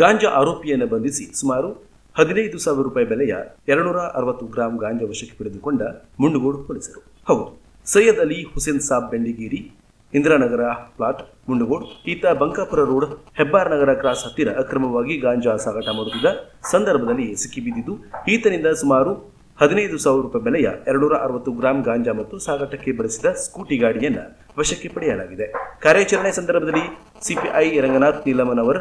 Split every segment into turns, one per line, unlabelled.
ಗಾಂಜಾ ಆರೋಪಿಯನ್ನು ಬಂಧಿಸಿ ಸುಮಾರು ಹದಿನೈದು ಸಾವಿರ ರೂಪಾಯಿ ಬೆಲೆಯ ಎರಡುನೂರ ಅರವತ್ತು ಗ್ರಾಂ ಗಾಂಜಾ ವಶಕ್ಕೆ ಪಡೆದುಕೊಂಡ ಮುಂಡುಗೋಡು ಪೊಲೀಸರು. ಹೌದು, ಸೈಯದ್ ಅಲಿ ಹುಸೇನ್ ಸಾಬ್ ಬೆಂಡಿಗೇರಿ, ಇಂದಿರಾನಗರ ಪ್ಲಾಟ್, ಮುಂಡಗೋಡ್, ಈತ ಬಂಕಾಪುರ ರೋಡ್, ಹೆಬ್ಬಾರ್ ನಗರ ಕ್ರಾಸ್ ಹತ್ತಿರ ಅಕ್ರಮವಾಗಿ ಗಾಂಜಾ ಸಾಗಾಟ ಮಾಡುತ್ತಿದ್ದ ಸಂದರ್ಭದಲ್ಲಿ ಸಿಕ್ಕಿಬಿದ್ದಿದ್ದು ಈತನಿಂದ ಸುಮಾರು ಹದಿನೈದು ಸಾವಿರ ರೂಪಾಯಿ ಬೆಲೆಯ ಎರಡುನೂರ ಅರವತ್ತು ಗ್ರಾಂ ಗಾಂಜಾ ಮತ್ತು ಸಾಗಾಟಕ್ಕೆ ಬಳಸಿದ ಸ್ಕೂಟಿ ಗಾಡಿಯನ್ನು ವಶಕ್ಕೆ ಪಡೆಯಲಾಗಿದೆ. ಕಾರ್ಯಾಚರಣೆ ಸಂದರ್ಭದಲ್ಲಿ ಸಿಪಿಐ ರಂಗನಾಥ್ ನೀಲಮನವರ್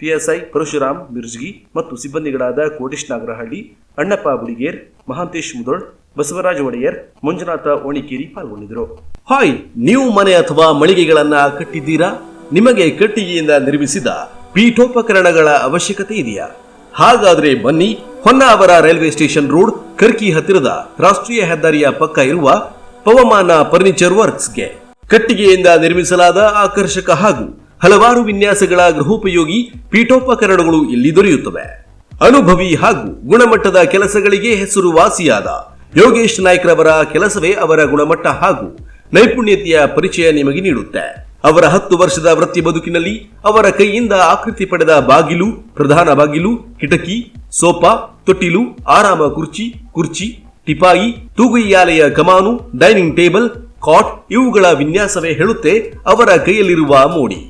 ಪಿಎಸ್ಐ ಪರಶುರಾಮ್ ಮಿರ್ಜ್ಗಿ ಮತ್ತು ಸಿಬ್ಬಂದಿಗಳಾದ ಕೋಟೇಶ್ ನಾಗರಹಳ್ಳಿ, ಅಣ್ಣಪ್ಪ ಬುಡಿಗೇರ್, ಮಹಾಂತೇಶ್ ಮುದೋಳ್, ಬಸವರಾಜ ಒಡೆಯರ್, ಮಂಜುನಾಥ ಓಣಿಕೇರಿ ಪಾಲ್ಗೊಂಡಿದ್ದರು.
ಹಾಯ್, ನೀವು ಮನೆ ಅಥವಾ ಮಳಿಗೆಗಳನ್ನ ಕಟ್ಟಿದ್ದೀರಾ? ನಿಮಗೆ ಕಟ್ಟಿಗೆಯಿಂದ ನಿರ್ಮಿಸಿದ ಪೀಠೋಪಕರಣಗಳ ಅವಶ್ಯಕತೆ ಇದೆಯಾ? ಹಾಗಾದ್ರೆ ಬನ್ನಿ Honnavar railway station road, Karki ಹತ್ತಿರದ ರಾಷ್ಟ್ರೀಯ ಹೆದ್ದಾರಿಯ ಪಕ್ಕ ಇರುವ ಪವಮಾನ ಫರ್ನಿಚರ್ ವರ್ಕ್ಸ್ಗೆ ಕಟ್ಟಿಗೆಯಿಂದ ನಿರ್ಮಿಸಲಾದ ಆಕರ್ಷಕ ಹಾಗೂ ಹಲವಾರು ವಿನ್ಯಾಸಗಳ ಗೃಹೋಪಯೋಗಿ ಪೀಠೋಪಕರಣಗಳು ಇಲ್ಲಿ ದೊರೆಯುತ್ತವೆ. ಅನುಭವಿ ಹಾಗೂ ಗುಣಮಟ್ಟದ ಕೆಲಸಗಳಿಗೆ ಹೆಸರುವಾಸಿಯಾದ ಯೋಗೇಶ್ ನಾಯ್ಕ್ರವರ ಕೆಲಸವೇ ಅವರ ಗುಣಮಟ್ಟ ಹಾಗೂ ನೈಪುಣ್ಯತೆಯ ಪರಿಚಯ ನಿಮಗೆ ನೀಡುತ್ತೆ. ಅವರ ಹತ್ತು ವರ್ಷದ ವೃತ್ತಿ ಬದುಕಿನಲ್ಲಿ ಅವರ ಕೈಯಿಂದ ಆಕೃತಿ ಪಡೆದ ಬಾಗಿಲು, ಪ್ರಧಾನ ಬಾಗಿಲು, ಕಿಟಕಿ, ಸೋಫಾ, ತೊಟ್ಟಿಲು, ಆರಾಮ ಕುರ್ಚಿ ಕುರ್ಚಿ, ಟಿಪಾಯಿ ತೂಗುಯ್ಯಾಲೆಯ ಕಮಾನು, ಡೈನಿಂಗ್ ಟೇಬಲ್, ಕಾಟ್ ಇವುಗಳ ವಿನ್ಯಾಸವೇ ಹೇಳುತ್ತೆ ಅವರ ಕೈಯಲ್ಲಿರುವ ಮೋಡಿ.